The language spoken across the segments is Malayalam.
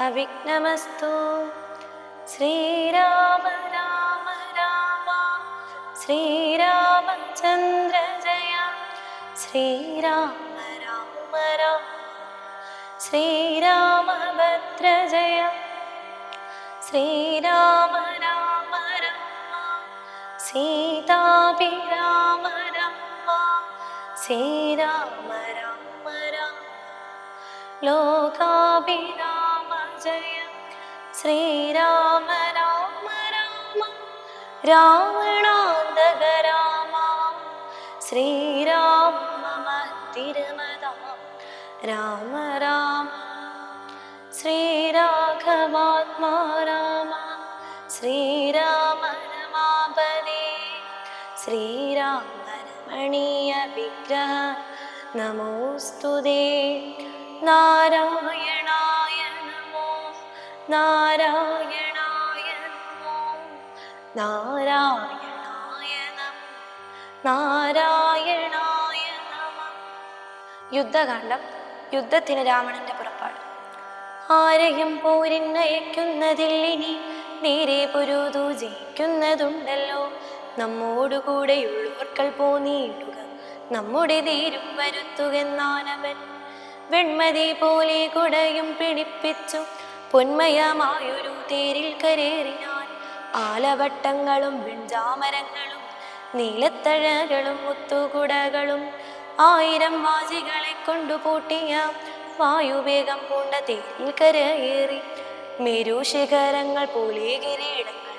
अविघ्नमस्तु। श्रीराम राम राम। श्रीरामचन्द्र जय। श्रीराम राम राम। श्रीरामभद्रजय श्रीराम राम राम। सीतापि राम राम। श्रीराम ലോകാഭിരാമ ജയ ശ്രീരാമ രാമ രാമ രാവണാന്തക രാമ ശ്രീരാമ മമ തിരുമത രാമ രാമ. ശ്രീരാഘവാത്മാ രാമ ശ്രീരാമ രമാപദേ ശ്രീരാമ രമണീയ വിഗ്രഹ നമോസ്തുതേ. നാരായണായ നാരായണായ നാരായണായ നാരായണായ നമ യുദ്ധത്തിന് രാവണന്റെ പുറപ്പാട്. ആരെയും പോരിന്നയക്കുന്നതില്ലിനി നേരെ പൊരുതു ജയിക്കുന്നതുണ്ടല്ലോ. നമ്മോടുകൂടെയുള്ളവർക്കൾ പോന്നിടുക നമ്മുടെ നേരും വരുത്തുകെന്നാനവൻ വെൺമതി പോലെ കുടയും പിടിപ്പിച്ചു. പൊന്മയമായൊരു തേരിൽ കരേറിനാൻ ആലവട്ടങ്ങളും വെൺചാമരങ്ങളും നീലത്തഴകളും മുത്തുകുടകളും ആയിരം വാജികളെ കൊണ്ടു പൂട്ടിയ വായുവേഗം പൂണ്ട തേരിൽ കരയേറി. മേരുശിഖരങ്ങൾ പോലെ കിരീടങ്ങൾ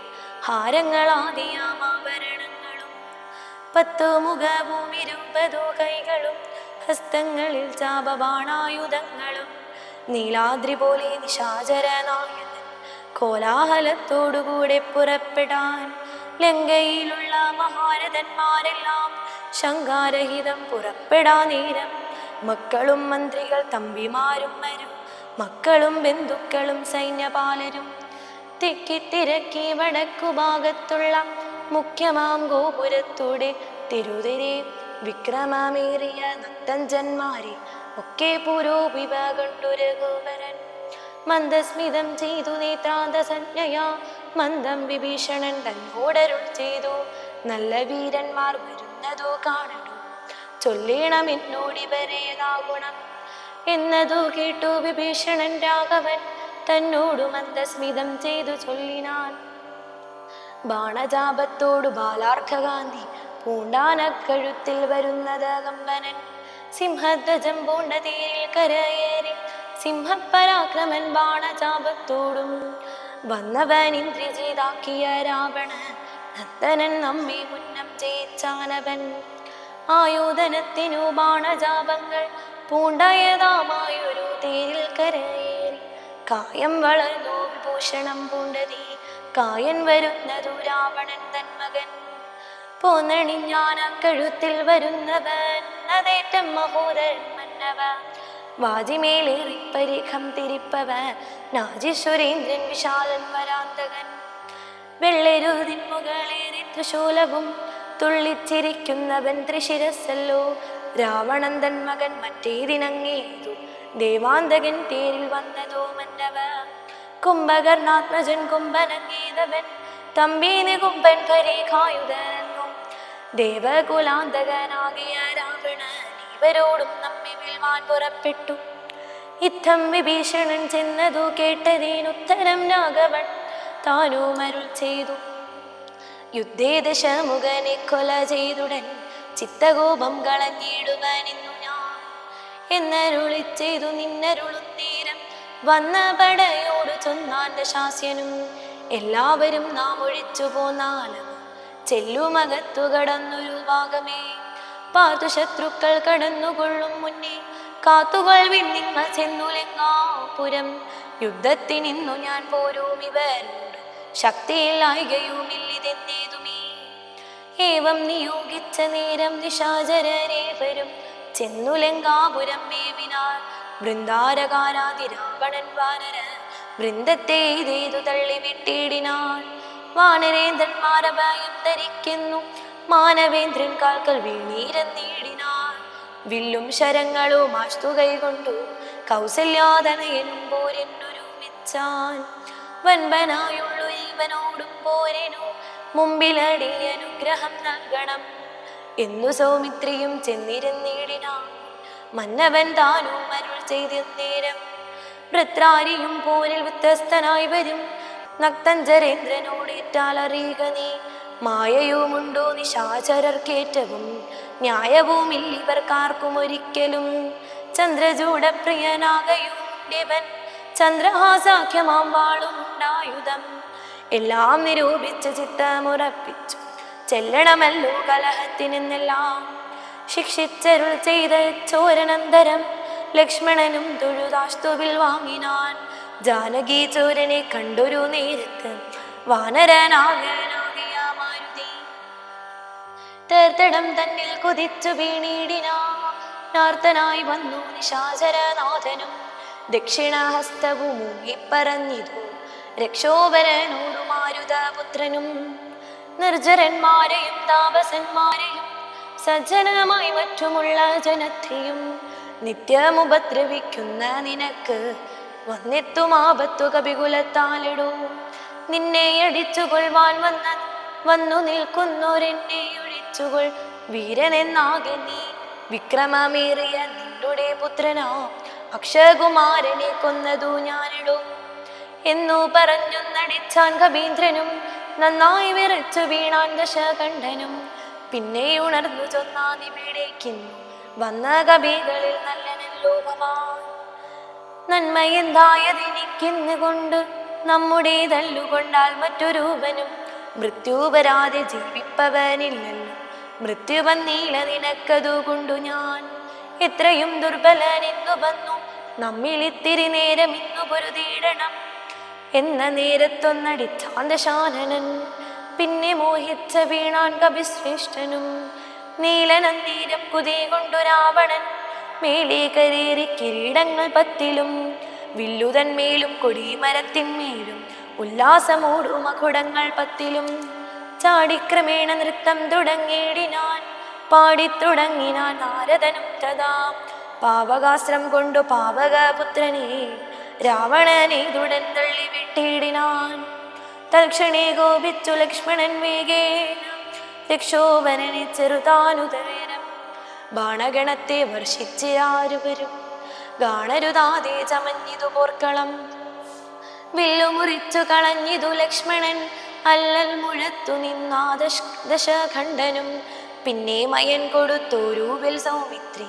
ഹാരങ്ങളാദിയാമാഭരണങ്ങളും പത്തു മുഖവും ഇരുപതു കൈകളും ഹസ്തങ്ങളിൽ ചാപബാണായുധങ്ങളും നീലാദ്രി പോലെ നിശാചരനായ കോലാഹലത്തോടുകൂടെ പുറപ്പെടാൻ ലങ്കയിലുള്ള മഹാരഥന്മാരെല്ലാം ശങ്കാരഹിതം പുറപ്പെടാ നേരം. മക്കളും മന്ത്രികൾ തമ്പിമാരും വരും. മക്കളും ബന്ധുക്കളും സൈന്യപാലരും തിക്കിത്തിരക്കി വടക്കു ഭാഗത്തുള്ള മുഖ്യമാം ഗോപുരത്തൂടെ തിരുതിരെ വിക്രമമേറിയ നക്തഞ്ചന്മാരെ ഒക്കെ പുരോപിവ കണ്ടൊരു ഗോപരൻ മന്ദസ്മിതം ചെയ്തു നേത്രാന്ത സഞ്ജയാ മന്ദം വിഭീഷണൻ തന്നോടരുൾ ചെയ്തു. നല്ല വീരന്മാർ വരുന്നതോ കാണണു ചൊല്ലേണം എന്നോടിവരേതാ ഗുണം എന്നതു കേട്ടു വിഭീഷണൻ രാഘവൻ തന്നോടു മന്ദസ്മിതം ചെയ്തു ചൊല്ലിനാൻ. ബാണജാപത്തോടു ബാലാർക്കഗാന്ധി പൂണ്ടാനക്കഴുത്തിൽ വരുന്നത് കമ്പനൻ സിംഹധ്വജം പൂണ്ട തീരിൽ കരയേറി സിംഹപരാക്രമൻ ബാണചാപത്തോടും. വന്നവൻ ഇന്ദ്രജിതാക്കിയ രാവണൻ നന്ദനൻ നമ്മെ മുന്നം ജയിച്ചാനവൻ ആയോധനത്തിനു ബാണജാപങ്ങൾ പൂണ്ടായതാമായൊരു തീരിൽ കരയേറി കായം വളർന്നു വിഭൂഷണം പൂണ്ടതി കായൻ വരുന്നതു രാവണൻ തൻ മകൻ പോന്നണിഞ്ഞാന കഴുത്തിൽ വരുന്നവൻ അതേറ്റം മഹോദരൻ മന്നവ. വാജിമേലേറിപ്പരിഖം പരിഖം തിരിപ്പവ നാജീശ്വരേന്ദ്രൻ വിശാലൻ വരാന്തകൻ. വെള്ളരുതിൻ മുകളേറി തൃശൂലവും തുള്ളിച്ചിരിക്കുന്നവൻ ത്രിശിരസല്ലോ രാവണൻ മകൻ മറ്റേതിനങ്ങേതു ദേവാന്തകൻ തേരിൽ വന്നതോ മന്നവ. കുംഭകർണാത്മജൻ കുംഭനങ്ങേതവൻ തമ്പീന് കുംഭൻ പരീഖായുധനെന്നു ദേവകുലാന്തകനാകിയ രാവണൻ ഇവരോടും നമ്മെ വിൽവാൻ പുറപ്പെട്ടു. യുദ്ധം വിഭീഷണൻ ചെന്നതു കേട്ടതിനുത്തരം രാഘവൻ താനും അരുൾ ചെയ്തു. യുദ്ധേ ദശമുഖനെ കൊല ചെയ്തുടൻ ചിത്തകോപം കളഞ്ഞിടുവാനെന്നു ഞാൻ. എന്നരുളി ചെയ്തു നിന്നരുളും നേരം വന്ന പടയോട് ചൊന്നാൻ ശാസ്യനും എല്ലാവരും നാം ഒഴിച്ചു പോന്നാലും ചെല്ലുമകത്തു കടന്നൊരു ഭാഗമേ. പാതു ശത്രുക്കൾ കടന്നുകൊള്ളും മുന്നേ. കാത്തുകൾ വിണ്ണിങ്ങ ചെന്നുലെങ്ങാപുരം യുദ്ധത്തിനിന്നു ഞാൻ പോരും ഇവരോട് ശക്തിയില്ലായികയുമില്ലിതെന്നേതുമേ ഏവം നിയോഗിച്ച നേരം നിശാചരേവരും ചെന്നുലെങ്കാപുരം മേവിനാർ വൃന്ദാരകാരാതി രാവണൻ വാനര. വൃന്ദത്തെ ഇതേതു തള്ളി വിട്ടിടിനാൾ വാനരേന്ദ്രന്മാരഭയം ധരിക്കുന്നു. മാനവേന്ദ്രൻ കാൽക്കൽ വീണീരന്നീടിനാൾ വില്ലും ശരങ്ങളും ആഷ്തു കൈകൊണ്ടു കൗസല്യാതനയനും പോരെന്നൊരുമിച്ചാൻ വൻപനായുള്ളു ഇവനോടും പോരനു മുമ്പിലടി അനുഗ്രഹം നൽകണം. എന്നു സൗമിത്രിയും ചെന്നിരുന്നിടിനാൻ മന്നവൻ താനും അരുൾ ചെയ്തിരുന്നേരം വൃത്രാരിയും പോരിൽ വ്യത്യസ്തനായി വരും. നക്തഞ്ചരേന്ദ്രനോടേറ്റാൽ അറിയുക നീ. മായയുമുണ്ടോ നിശാചരർക്കേറ്റവും? ന്യായവുമില്ലിവർക്കാർക്കും ഒരിക്കലും ചന്ദ്രചൂടപ്രിയനാകയുണ്ടിവൻ. ചന്ദ്രഹാസാഖ്യമാം വാളുമുണ്ടായുധം. എല്ലാം നിരൂപിച്ച് ചിത്തമുറപ്പിച്ചു. ചെല്ലണമല്ലോ കലഹത്തിനെന്നെല്ലാം. ശിക്ഷിച്ചരുൾ ചെയ്ത ചോരനന്തരം ലക്ഷ്മണനും തൊഴുതാസ്തുവിൽ വാങ്ങിനാൻ. ജാനകി ചോരനെ കണ്ടൊരു നേരത്ത് വാനരനാകനാകിയ തന്നിൽ കുതിച്ചു വീണിടിനാർത്തനായി വന്നു നിശാചരനാഥനും. ദക്ഷിണഹസ്തവും മുങ്ങിപ്പറഞ്ഞിതു രക്ഷോപരനോടു നിർജരന്മാരെയും താപസന്മാരെയും സജ്ജനമായി മറ്റുമുള്ള ജനത്തെയും നിത്യമുപദ്രവിക്കുന്ന നിനക്ക് വന്നെത്തും ആപത്തു കപികുലത്താലിടൂ. നിന്നെ അടിച്ചുകൊള്ളുവാൻ വന്ന വന്നു നിൽക്കുന്നോരെന്നെ ഒഴിച്ചുകൊൾ. വീരനെന്നാകെ നീ വിക്രമമേറിയ നിന്നുടെ പുത്രനോ. അക്ഷകുമാരനെ കൊന്നതു ഞാനിടൂ. എന്നു പറഞ്ഞു നടിച്ചാൻ കബീന്ദ്രനും നന്നായി വിറച്ചു വീണാൻ ദശകണ്ഠനും. പിന്നെ ഉണർന്നു ചൊന്നാതിവിടേക്കുന്നു വന്ന കവികളിൽ നല്ലനല്ലോ ഭവാൻ. നന്മയെന്തായതെനിക്കിന്ന് കൊണ്ട് നമ്മുടേതല്ലുകൊണ്ടാൽ മറ്റൊരുവനും മൃത്യു വരാതെ ജീവിപ്പവനില്ലല്ലോ. മൃത്യു വന്നീല നിനക്കതു കൊണ്ടു ഞാൻ എത്രയും ദുർബലനെന്നു വന്നു. നമ്മിലിത്തിരി നേരം ഇന്നു പൊരുതിയിടണം എന്ന നേരത്തൊന്നടിച്ചാന്തശാനനൻ പിന്നെ മോഹിച്ച വീണാൻ കവിശ്രേഷ്ഠനും നീലനന്തീരം കുതി കൊണ്ടു രാവണൻ മേലേ കരേറി കിരീടങ്ങൾ പത്തിലും വില്ലുതന്മേലും കൊടിമരത്തിന്മേലും ഉല്ലാസമൂടും മകുടങ്ങൾ പത്തിലും. ചാടിക്രമേണ നൃത്തം തുടങ്ങിയിടിനാൻ പാടിത്തുടങ്ങിനാൻ നാരദനും തഥാ. പാവകാശ്രം കൊണ്ടു പാവകപുത്രനെ രാവണനെ തുടൻ തള്ളി വിട്ടിടിനാൻ. തൽക്ഷണേ കോപിച്ചു ലക്ഷ്മണൻ വേഗേന രക്ഷോവനെ ചെറുതാനുദരം ബാണഗണത്തെ വർഷിച്ച് ആരുവരും ഗാണരുതാതെ ചമഞ്ഞിതു പോർക്കളം. വില്ലുമുറിച്ചു കളഞ്ഞിതു ലക്ഷ്മണൻ. അല്ലൽ മുഴത്തു നിന്നാ ദശ ദശഖണ്ഡനും. പിന്നെ മയൻ കൊടുത്തോരൂവിൽ സൗമിത്രി.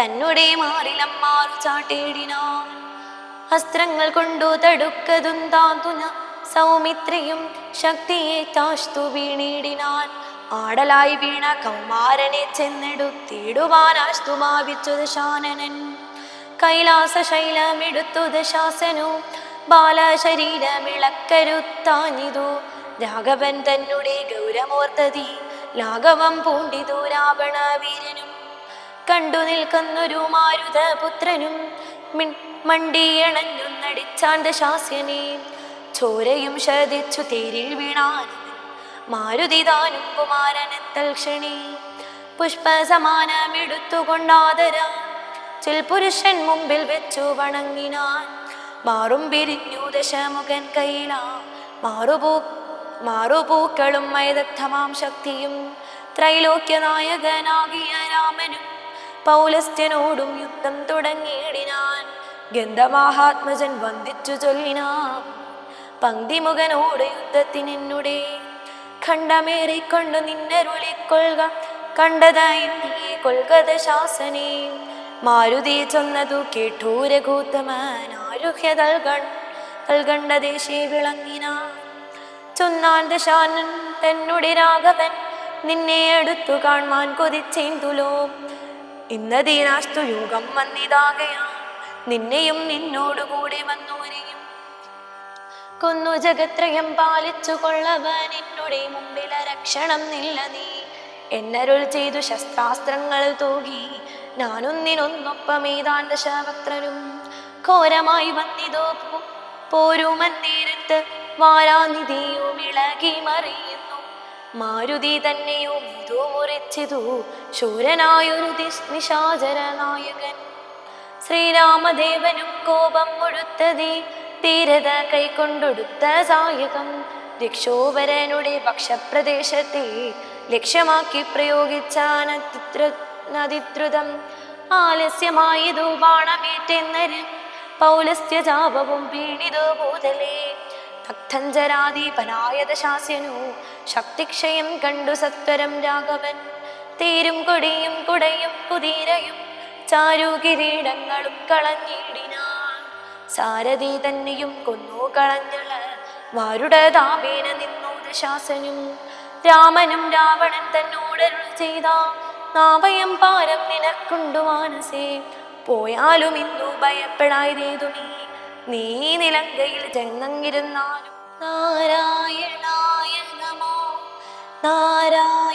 തന്നെ മാറിലമ്മാറു ചാട്ടേടിനാൻ. അസ്ത്രങ്ങൾ കൊണ്ടു തടുക്കതും താന്തുന. സൗമിത്രിയും ശക്തിയെ താഷ്തു വീണിടിനാൻ. ആടലായി വീണ കൗമാരനെ ചെന്നെടുത്തിടുവാനാസ്തു മാവിച്ചു ദശാനനൻ കൈലാസ ശൈലമെടുത്തു ദശാസനു ബാലശരീരമിളക്കരുത്താഞ്ഞിതു. രാഘവൻ തന്നെ ഗൗരമോർത്തതി ലാഘവം പൂണ്ടിതു രാവണ വീരനും കണ്ടു നിൽക്കുന്നൊരു മാരുത പുത്രനും മണ്ടിയണഞ്ഞുന്നടിച്ചാണ്ട ശാസ്യനെ ചോരയും ശതിച്ചു തേരിൽ വീണാൻ മാരുതിദാനും കുമാരനെത്തൽ ക്ഷണി. പുഷ്പസമാനമെടുത്തുകൊണ്ടാദര ചിൽ പുരുഷൻ മുമ്പിൽ വെച്ചു വണങ്ങിനാൻ. മാറും പിരിഞ്ഞു ദശമുഖൻ കയ്യിലാ മാറുപൂ മാറുപൂക്കളും മൈദഗ്ധമാം ശക്തിയും ത്രൈലോക്യനായകനാകിയ രാമനും പൗലസ്ത്യനോടും യുദ്ധം തുടങ്ങിയിടിനാൻ. ഗന്ധമാഹാത്മജൻ വന്ദിച്ചു ചൊല്ലിനാ. പങ്ക്തിമുഖനോട് യുദ്ധത്തിനെന്നുടെ ഖണ്ഡമേറിക്കൊണ്ട് നിന്നരുളിക്കൊള്ളുക. കണ്ടതായി നീ കൊൽക്കത ശാസനെ. മാരുതി ചൊന്നതു കേട്ടു രഘൂത്തമൻ ആരുഹ്യ വിളങ്ങിനാൻ ചൊന്നാൻ ദശാനൻ തന്നുടെ രാഘവൻ. നിന്നെ അടുത്തു കാൺമാൻ കൊതിച്ചേന്തുലോ ഇന്നതീനാസ്തു യോഗം വന്നിതാകയാ. നിന്നെയും നിന്നോടുകൂടി വന്നോരെയും കൊന്നു ജഗത്രയം പാലിച്ചു കൊള്ളവൻ. എന്നുടെ മുമ്പില രക്ഷണം നില്ല നീ. എന്നരുൾ ചെയ്തു ശസ്ത്രാസ്ത്രങ്ങൾ തൂകി. ഞാനൊന്നിനൊന്നൊപ്പം ഏതാണ്ട് ശവക്രനും. ഘോരമായി വന്നിതോ പോരുമന്നേരത്ത് വാരാനിധിയും ഇളകി മറിയുന്നു. മാരുതി തന്നെയോ ഇതു മുറിച്ചിതു. ശൂരനായൊരു നിശാചരനായകൻ. നിശാചര നായകൻ ശ്രീരാമദേവനും കോപം മുഴുത്തതി ധീരത കൈക്കൊണ്ടൊടുത്ത സായുധം രക്ഷോപരനുടെ പക്ഷപ്രദേശത്തെ ലക്ഷ്യമാക്കി പ്രയോഗിച്ച നദിദ്രുതം ആലസ്യമായതു ബാണമേറ്റെന്നര് പൗലസ്ത്യജാപവും പീഡിതോ ഭൂതലേ ഭക്തഞ്ചരാദീപനായത ശാസ്യനു ശക്തിക്ഷയം കണ്ടു സത്വരം രാഘവൻ. തീരും കൊടിയും കുടയും കുതിരയും ചാരു കിരീടങ്ങളും കളഞ്ഞിടിനാൻ സാരഥി തന്നെയും കൊന്നു കളഞ്ഞള. വാരുടെ നിന്നോട് ശാസനും. രാമനും രാവണൻ തന്നോടരുൾ ചെയ്ത. നാവയം പാരം നിനക്കുണ്ടു മാനസേ. പോയാലും ഇന്നു ഭയപ്പെടായതേതു നീ. നീ നിലങ്കയിൽ ചെന്നങ്ങിരുന്നാലും നാരായണായ നമോ. നാരായണായ